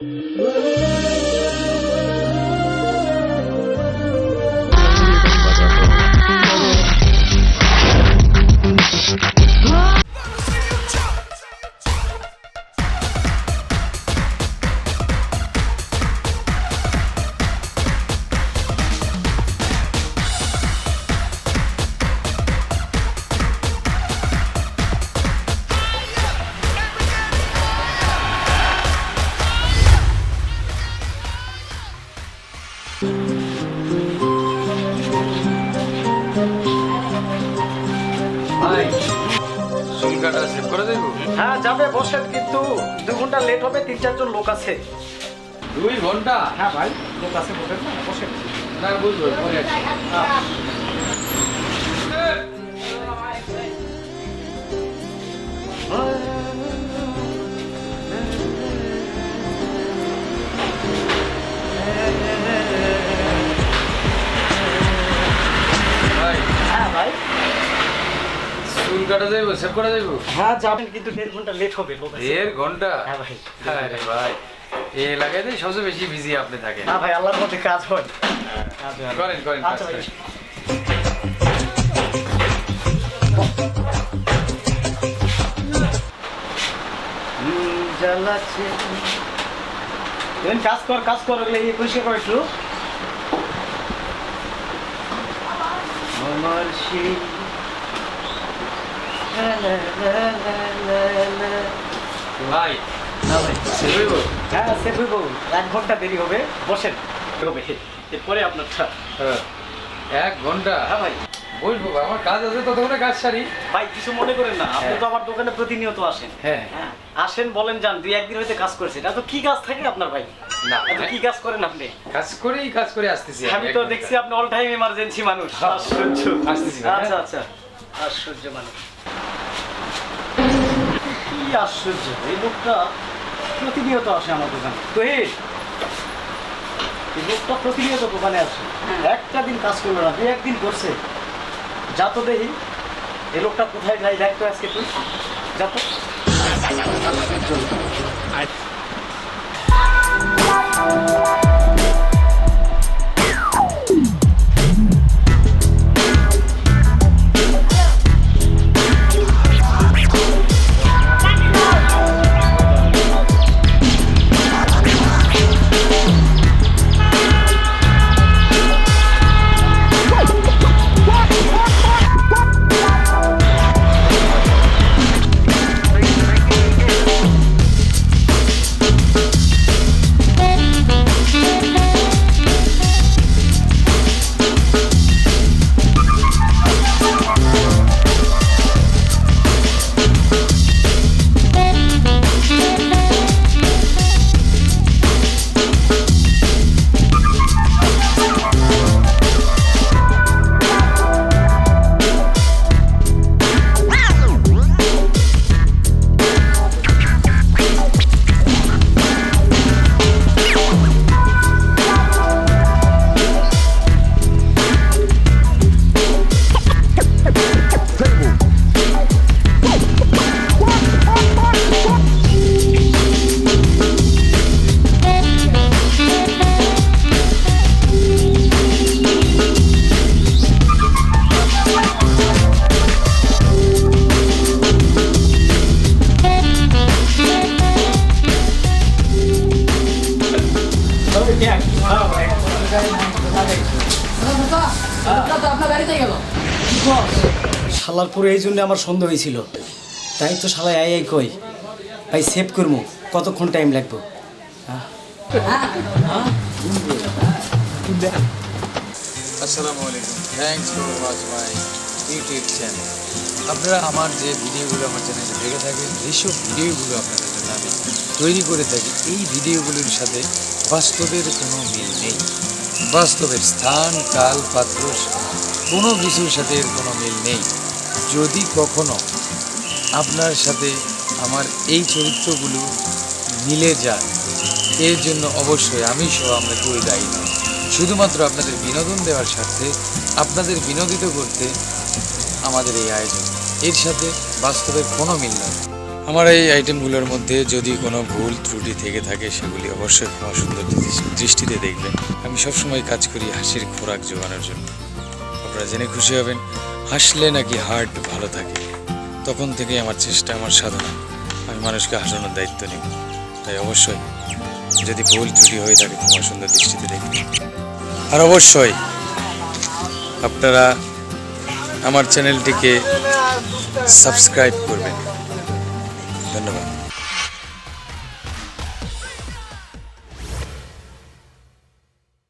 在台。কাটা save করে দেব? হ্যাঁ যাবে বসেন কিন্তু দু ঘণ্টা লেট হবে তিন চারজন লোক আছে। দুই ঘণ্টা? হ্যাঁ ভাই লোক আছে বসেন না বসেন। না বুঝব পরে কাটা দেবো? সেভ করে দেবো? হ্যাঁ যাবেন কিন্তু দেড় ঘণ্টা লেট হবে দেড় ঘণ্টা? হ্যাঁ ভাই। আরে ভাই। এই এলাকাতে সবচেয়ে বেশি বিজি আপনি থাকেন। না ভাই আল্লাহর মধ্যে কাজ হয়। করেন করেন কাজ আচ্ছা ভাই। করেন। জ্বালাচ্ছে কাজ কর কাজ কর ওগুলো ইয়ে পরিষ্কার কর একটু। আমার সেই। ভাই না ভাই সেভ হইব হ্যাঁ সে হইব এক ঘণ্টা দেরি হবে বসেন। হবে। এরপরে আপনারটা। হ্যাঁ। এক ঘণ্টা? হ্যাঁ ভাই। বসবো আমার কাজ আছে ততক্ষণে কাজ সারি। ভাই কিছু মনে করেন না আপনি হ্যাঁ। তো আমার দোকানে প্রতিনিয়ত আসেন। হ্যাঁ। হ্যাঁ, আসেন বলেন যান দুই একদিন হইতে কাজ করেছে। এটা তো কি কাজ থাকে আপনার ভাই? না এত কি কাজ করেন আপনি? কাজ করেই কাজ করে আসতেছি আমি তো দেখছি আপনি অল টাইম ইমার্জেন্সি মানুষ। হ্যাঁ। আশ্চর্য। আসতেছি আচ্ছা হ্যাঁ। আচ্ছা। আশ্চর্য মানুষ। কি আশ্চর্য এই লোকটা প্রতিনিয়ত আসে আমার দোকানে। তো এই এই লোকটা প্রতিনিয়ত দোকানে আসে। একটা দিন কাজ করল না দুই একদিন করছে। যা তো দেখি এই লোকটা কোথায় যায় দেখ তো আজকে তুই। যা তো। আপনার শালার পরে এই জন্য আমার সন্দেহ হয়েছিল। তাই তো শালা আই আই কই। ভাই সেভ করব কতক্ষণ টাইম লাগবে? ইউটিউব চ্যানেল আপনারা আমার যে ভিডিওগুলো আমার চ্যানেলে দেখে থাকেন যেসব ভিডিওগুলো আপনাদের জন্য আমি তৈরি করে থাকি। এই ভিডিওগুলির সাথে বাস্তবের কোনো মিল নেই। বাস্তবের স্থান, কাল, পাত্র, কোনো কিছুর সাথে এর কোনো মিল নেই। যদি কখনো আপনার সাথে আমার এই চরিত্রগুলো মিলে যায়, এর জন্য অবশ্যই আমি সহ আমরা কেউ দায়ী। নই শুধুমাত্র আপনাদের বিনোদন দেওয়ার স্বার্থে আপনাদের বিনোদিত করতে আমাদের এই আয়োজন। এর সাথে বাস্তবের কোনো মিল নয় আমার এই আইটেমগুলোর মধ্যে যদি কোনো ভুল ত্রুটি থেকে থাকে, সেগুলি অবশ্যই ক্ষমা সুন্দর দৃষ্টিতে দেখবেন। আমি সবসময় কাজ করি হাসির খোরাক জোগানোর জন্য। আপনারা জেনে খুশি হবেন, হাসলে নাকি হার্ট ভালো থাকে? তখন থেকে আমার চেষ্টা, আমার সাধনা। আমি মানুষকে হাসানোর দায়িত্ব নিই। তাই অবশ্যই, যদি ভুল ত্রুটি হয়ে থাকে, ক্ষমা সুন্দর দৃষ্টিতে দেখবেন। আর অবশ্যই, আপনারা আমার চ্যানেলটিকে সাবস্ক্রাইব করবেন। ধন্যবাদ।